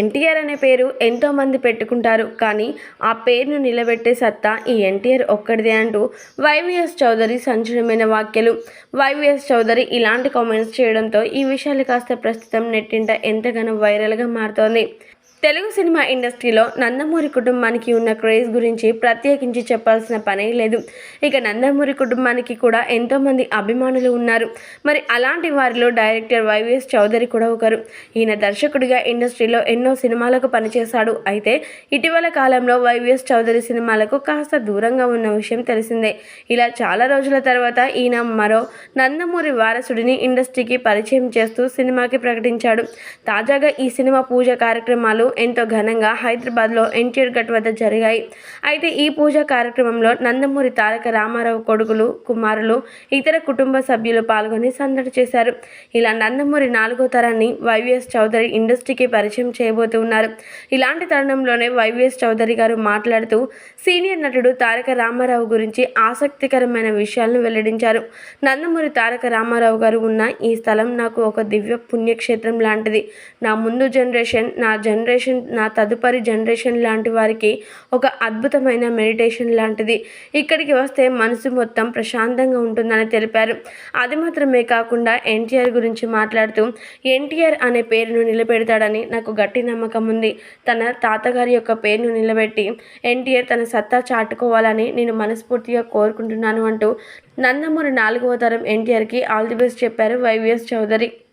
ఎన్టీఆర్ అనే పేరు ఎంతోమంది పెట్టుకుంటారు. కానీ ఆ పేరును నిలబెట్టే సత్తా ఈ ఎన్టీఆర్ ఒక్కడిదే అంటూ వైవిఎస్ చౌదరి సంచలనమైన వ్యాఖ్యలు. వైవిఎస్ చౌదరి ఇలాంటి కామెంట్స్ చేయడంతో ఈ విషయాలు కాస్త ప్రస్తుతం నెట్టింట ఎంతగానో వైరల్గా మారుతోంది. తెలుగు సినిమా ఇండస్ట్రీలో నందమూరి కుటుంబానికి ఉన్న క్రేజ్ గురించి ప్రత్యేకించి చెప్పాల్సిన పనే లేదు. ఇక నందమూరి కుటుంబానికి కూడా ఎంతోమంది అభిమానులు ఉన్నారు. మరి అలాంటి వారిలో డైరెక్టర్ వైవిఎస్ చౌదరి కూడా ఒకరు. ఈయన దర్శకుడిగా ఇండస్ట్రీలో ఎన్నో సినిమాలకు పనిచేశాడు. అయితే ఇటీవల కాలంలో వైవిఎస్ చౌదరి సినిమాలకు కాస్త దూరంగా ఉన్న విషయం తెలిసిందే. ఇలా చాలా రోజుల తర్వాత ఈయన మరో నందమూరి వారసుడిని ఇండస్ట్రీకి పరిచయం చేస్తూ సినిమాకి ప్రకటించాడు. తాజాగా ఈ సినిమా పూజ కార్యక్రమాలు ఎంతో ఘనంగా హైదరాబాద్లో ఎన్టీఆర్ గట్ వద్ద జరిగాయి. అయితే ఈ పూజా కార్యక్రమంలో నందమూరి తారక రామారావు కొడుకులు కుమారులు ఇతర కుటుంబ సభ్యులు పాల్గొని సందడి చేశారు. ఇలా నందమూరి నాలుగో తరాన్ని వైవిఎస్ చౌదరి ఇండస్ట్రీకి పరిచయం చేయబోతున్నారు ఇలాంటి తరుణంలోనే వైవిఎస్ చౌదరి గారు మాట్లాడుతూ సీనియర్ నటుడు తారక రామారావు గురించి ఆసక్తికరమైన విషయాలను వెల్లడించారు. నందమూరి తారక రామారావు గారు ఉన్న ఈ స్థలం నాకు ఒక దివ్య పుణ్యక్షేత్రం లాంటిది. నా ముందు జనరేషన్ నా జనరేషన్ నా తదుపరి జనరేషన్ లాంటి వారికి ఒక అద్భుతమైన మెడిటేషన్ లాంటిది. ఇక్కడికి వస్తే మనసు మొత్తం ప్రశాంతంగా ఉంటుందని తెలిపారు. అది మాత్రమే కాకుండా ఎన్టీఆర్ గురించి మాట్లాడుతూ ఎన్టీఆర్ అనే పేరును నిలబెడతాడని నాకు గట్టి నమ్మకం ఉంది. తన తాతగారి యొక్క పేరును నిలబెట్టి ఎన్టీఆర్ తన సత్తా చాటుకోవాలని నేను మనస్ఫూర్తిగా కోరుకుంటున్నాను అంటూ నందమూరి నాలుగవ తరం ఎన్టీఆర్కి ఆల్ ది బెస్ట్ చెప్పారు వైవిఎస్ చౌదరి.